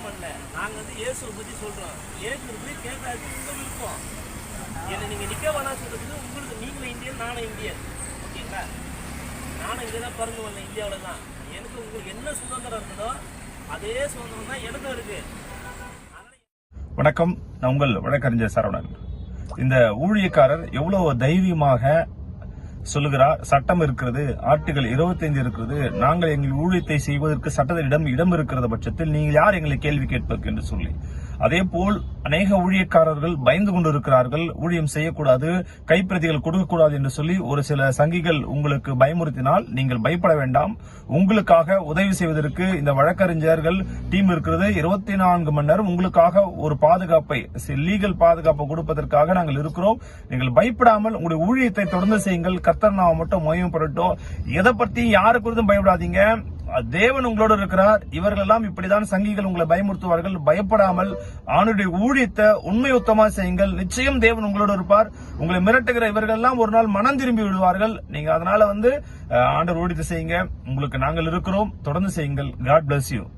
பலவீனம் பண்ணல நாங்கள் வந்து இயேசுவை சொல்கிறோம் சொல்றோம். கேட்கறது கேட்காது உங்கள் விருப்பம். என்னை நீங்கள் நிற்க வேணாம் சொல்கிறது உங்களுக்கு நீங்களும் இந்தியன் நானும் இந்தியன். ஓகேங்களா? நானும் இங்கே தான் பிறந்து வந்தேன் இந்தியாவில் தான் எனக்கு உங்களுக்கு என்ன சுதந்திரம் இருக்குதோ அதே சுதந்திரம் தான் எனக்கும் இருக்குது வணக்கம். நான் உங்கள் வழக்கறிஞர் சரவணன். இந்த ஊழியக்காரர் எவ்வளவு தைரியமாக சொல்லுகிறார் சட்டம் இருக்கிறது ஆர்டிகல் 25 இருக்கிறது நாங்கள் எங்கள் ஊழியத்தை செய்வதற்கு சட்டத்திடம் இடம் இருக்கிற பட்சத்தில் நீங்கள் யார் எங்களை கேள்வி கேட்பதற்கு என்று சொல்லி. அதே போல் அநேக ஊழியக்காரர்கள் பயந்து கொண்டிருக்கிறார்கள். ஊழியம் செய்யக்கூடாது கைப்பிரதிகள் கொடுக்கக்கூடாது என்று சொல்லி ஒரு சில சங்கிகள் உங்களுக்கு பயமுறுத்தினால் நீங்கள் பயப்பட வேண்டாம். உங்களுக்காக உதவி செய்வதற்கு இந்த வழக்கறிஞர்கள் டீம் இருக்கிறது. இருபத்தி நான்கு மணி நேரம் உங்களுக்காக ஒரு பாதுகாப்பை லீகல் பாதுகாப்பை கொடுப்பதற்காக நாங்கள் இருக்கிறோம். நீங்கள் பயப்படாமல் உங்களுடைய ஊழியத்தை தொடர்ந்து செய்யுங்கள். கத்தர் நாம மட்டும் மயமப்படட்டும் எதை பத்தி யாருக்கு குறித்தும் பயப்படாதீங்க. தேவன் உங்களோடு இருக்கிறார். இவர்கள் எல்லாம் இப்படிதான் சங்கிகள் உங்களை பயமுறுத்துவார்கள். பயப்படாமல் ஆணுடைய ஊழியத்தை உண்மையுத்தமா செய்யுங்கள். நிச்சயம் தேவன் உங்களோடு இருப்பார். உங்களை மிரட்டுகிற இவர்கள் எல்லாம் ஒரு நாள் மனம் திரும்பி விடுவார்கள். நீங்க அதனால வந்து ஆண்டர் ஊழித்து ஊழியத்தை செய்யுங்க. உங்களுக்கு நாங்கள் இருக்கிறோம். தொடர்ந்து செய்யுங்கள். God bless you